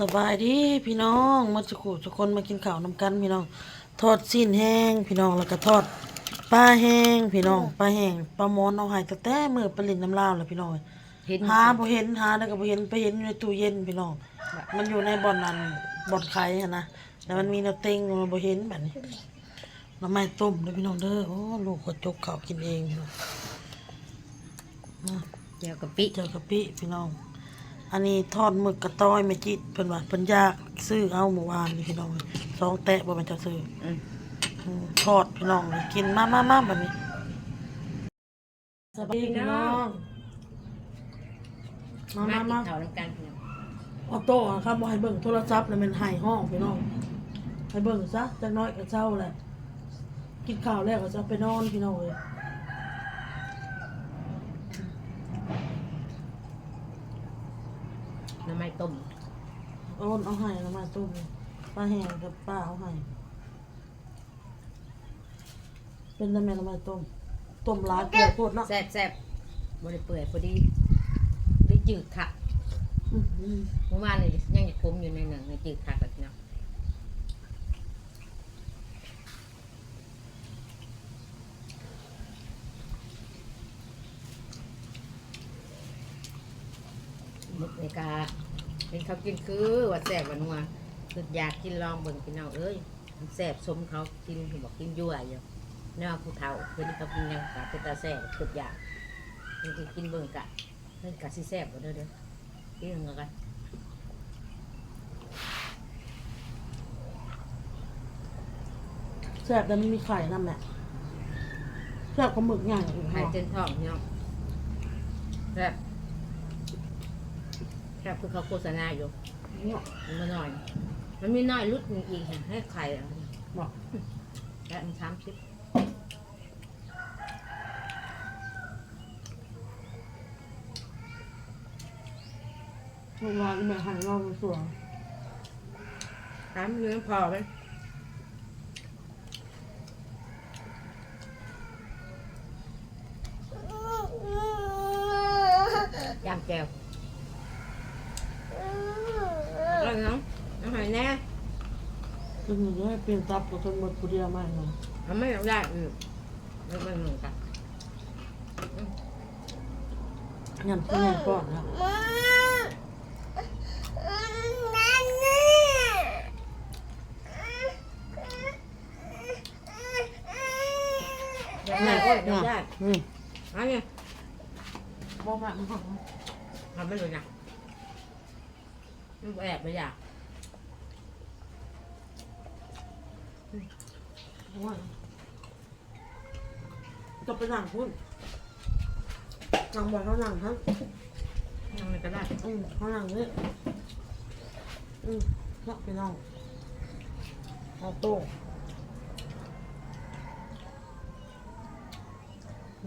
สบายดีพี่น้องมาสุขุทุกคนมากินข้าวนำกันพี่น้องทอดสิ้นแห้งพี่น้องแล้วก็ทอดปลาแห้งพี่น้องปลาแห้งปลาหมอนเอาใหายแต่แต่มือปลาลินน้ำลาวเลยพี่น้องเห็นหาบ่เห็นหาแล้วก็บ่เห็นไปเห็นอยู่ในตู้เย็นพี่น้องมันอยู่ในบ่อนนั้นบ่อนไข่อะนะแต่มันมีแนวเต็งมันบ่เห็นแบบนี้หน้ำไม้ต้มเด้อพี่น้องเด้อโอ้ลูกก็จกข้าวกินเองพี่น้องมาเจียวกะปิเจอกะปิพี่น้อง อันนี้ทอดหมึกกระต้อยแม่จิตเพิ่นว่าเพิ่นอยากซื้อเอาเมื่อวานนี่พี่น้องสองแตะบ่แม่นจะซื้ออืมอืมทอดพี่น้องกินมามามาแบบนี้สบายดีพี่น้องมามามากิมานข้าวน้ำกันพี่น้องออโต้อะครับบ่ให้เบิ่งโทรศัพท์แล้วมันหายห้องพี่น้องให้เบิ่งซะจักหน้อยก็เช้าแหละกินข้าวแล้วก็จะไปนอนพี่น้องเอ้ย น้ำไม้ต้มเอาเอาให้แล้วมาต้มปลาแห้งกับปลาเอาให้เป็นน้ำแม่น้ำมาต้มต้มหลายเกลือโคตรเนาะแซ่บแซ่บบริเปื่อยพอดีได้จืดค่ะอืมอืมเมื่อวานนี่ยังจะคมอยู่ในหนึ่งในจืดค่ะกับพี่ น้องมุกในกาเป็นเขากินคือว่าแซ่บว่านัวคืออยากกินลองเบิ่งพี่น้องเอ้ยมันแซ่บสมเขากินเขาบอกกินยั่วอยู่เนื้อผู้เฒ่าเพื่อนเขากินยังกะเป็นตาแซ่บคืออยากมันคือกินเบิ่งกะเพิ่นกะสิแซ่บกว่าเด้อเด้อกินเงินกันแซ่บแต่มันมีไข่น้ำแม่แซ่บกว่าหมึกใหญ่อีกหายเนาะเจนท้องพี่น้องแซ่บ แซ่บคือเขาโฆษณาอยู่เนาะมันมาหน่อย มันมีน้อยรุดมีอีกค่ะให้ไข่อะบอกและมันสามสิบลูกหลานแม่หันเราสวยสามเดือนพอไหมยำแก้วแล้วน้องน้องหอยแน่ จ นหนูจะให้เปลี่ยนตับกับจนหมดผู้เดียวมากเลยทำไม่ได้อืมไม่ไม่เหมือนกันงั้นพี่ใหญ่ก่อนนะแม่ก็ยังได้อืมอันนี้บอกแบบมันของทำไม่รู้นะมันแอบไม่อยาก ว่าจะไปหนังพุ่นหนังบอกเขาหนังครับทำอะไรก็ได้อืมเขาหนังนี่อืมเนาะพี่น้องเอาโต้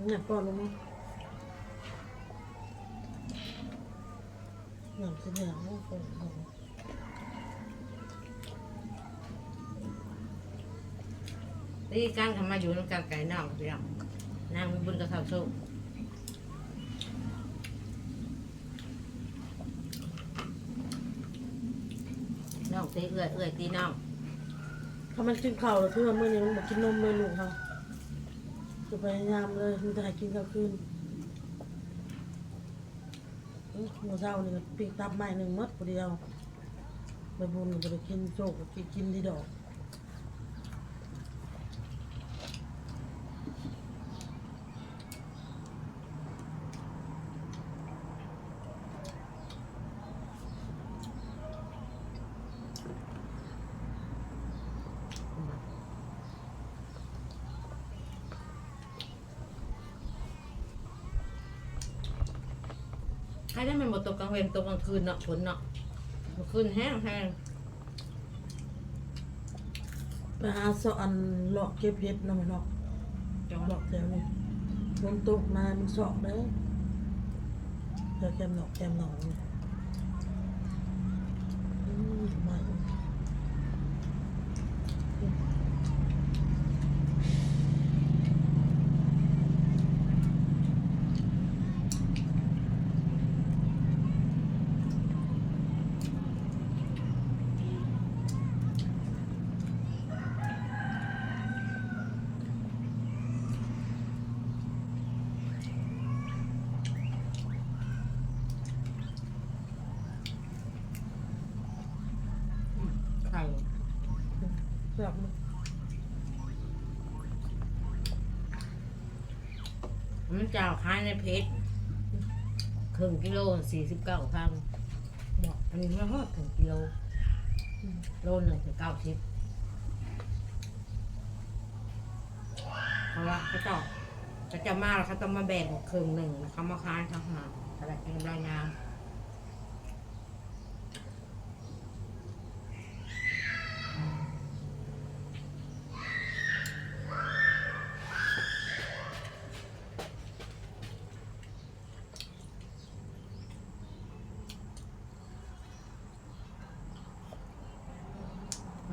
เนี่ยป้อนลงมั้งหนังสีเหลืองโอ้โห ที่การทำมาอยู่ในการไก่นอกเดียวนางมีบุญกับเท่าโซ่น้องตีเอื้อยเอื้อยตีน้องถ้ามันกินข้าวแล้วคือว่ามื่อนี้มันบอกกินนมเลยลูกเขาจะพยายามเลยมันจะให้กินข้าวคืนอื้อหมูเช้านี่ก็ปีกตับไม้หนึ่งหมัดผู้เดียวไปบุญก็ไปกินโจกกินกินดีดอก ใครได้มันหมดตกกลางเวรตกกลางคืนเนาะฝนเนาะเมื่อคืนแห้งแห้งไปหาสะอันหลอกเก็บเห็ดเนาะแม่เนาะจังหหลวะอกแถวนี้ฝนตกมามันสอกเด้อเดี๋ยวแคมหนอกแคมหนอกนี่อืมไม่ แบบมันมันจะขายในเพชรครึ่งกิโลสี่สิบเก้าพันบอกอันนี้ไม่ฮอดครึ่งกิโลโลหนึ่งถึงเก้าสิบเพราะว่าเขาเจ้าเขาจะมาแล้วเขาต้องมาแบ่งครึ่งหนึ่งแล้วเขามาขายทั้งหาอะไรเป็นรายงาน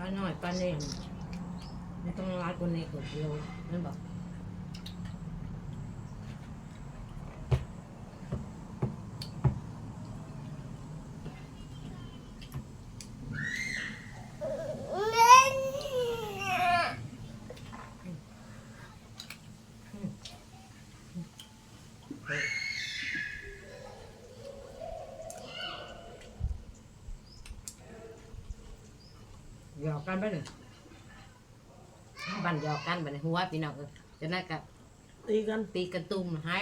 ร้านหน่อยปลาเน่งไม่ต้องร้านคนในคนเดียวนั่นบอก หยอกกันไปหนึ่งบันหยอกกันบันหัวพี่น้องเออจะน่ากับตีกันตีกระตุ้มให้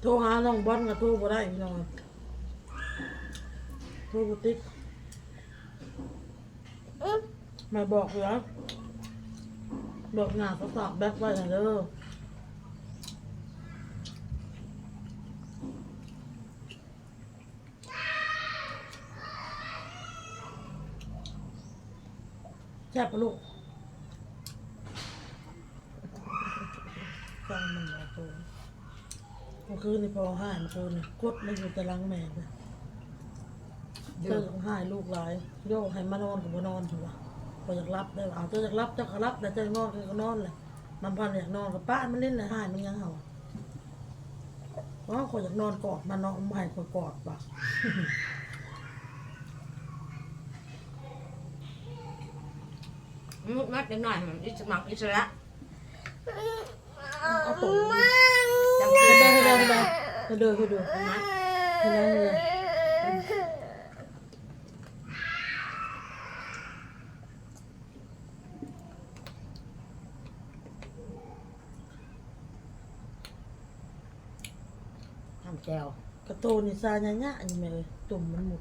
โทรหาน้องบอลก็โทรบ่ได้พี่น้องโทรบ่ติดมาบอกเหรอบอกงานเขาฝากแบ็คไว้นะเด้อแซ่บปะลูกฟังมันเอาตัว เมื่อ คืนนี่พอหายเมื่อคืนนี่กดไม่อยู่ตารางแม่ไปเจอของหายลูกหลายโยกให้มานอนกับมานอนถือว่าพออยากรับได้ว่าเอาเจ้าอยากรับเจ้าก็รับแต่เจ้านอนก็นอนเลยมันพันอยากนอนกับป้ามันเล่นเลยหายมันยังเห่าเพราะว่าคนอยากนอนกอดมันนอนไม่ให้คนกอดปะมุดมัดเล็กหน่อยมันอิสมักอิสระเอาตก จำเดิเป็นนได้เดินไหมเดินเดินเดินเดินมัดเดินเดินทำแจวกระโตนนี่ซาญะญะอยู่ไหมเลยตุ่มมันหมด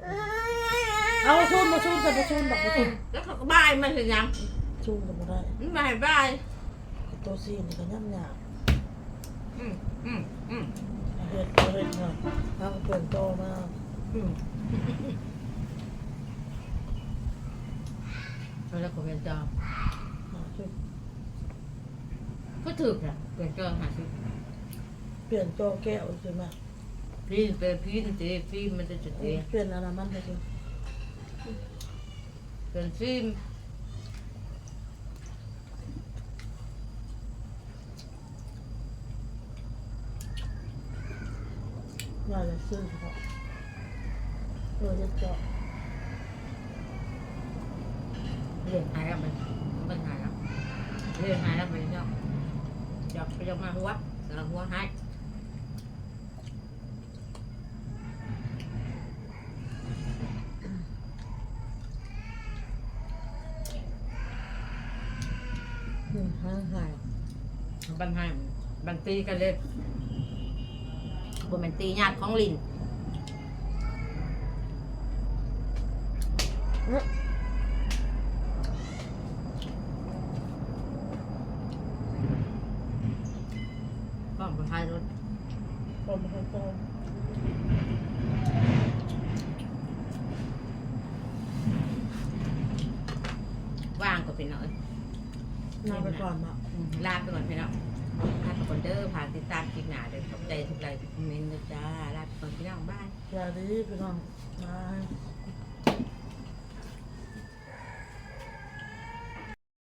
เอาชูนมาชูนใส่มาชูนบอกมาชูนแล้วเขาก็บายมันเห็นยังชูนก็บ่ได้ มันบายบายตัวซีนี่ก็ย่ำยาบ อืมอืมอืมเฮ็ดเฮ็ดมาทางเปลี่ยนโตมากอืมแล้วก็เป็นจอหาชุดก็ถือค่ะเป็นจอหาสิเปลี่ยนโตแก้วใช่ไหมพี่เป็นพี่ตะพี่มันจะจุดเตะเปลี่ยนอะไรมันไปสิเป็นฟิล์ม งานจะซื้อเฉพาะเออจะเจาะเรียนหายแล้วมันมันหายแล้วเรียนหายแล้วมันเนาะหยอกไปยอกมาหัวสารหัวหายอืมหาหายบันหายบันตีกันเลย บนมันตีญาติของลินเอ๊ะก็บนท้ายรถปอมให้โตว่างก็เป็นเนาะนานไปก่อนมาอืมลาไปก่อนพี่น้องลาไปก่อนเด้อผ่านติดตามคลิปหนาเด้อขอบใจทุกไลค์ทุกคอมเมนต์นะจ้ารักคนพี่น้องบ้าน อย่าดีพี่น้องมาบ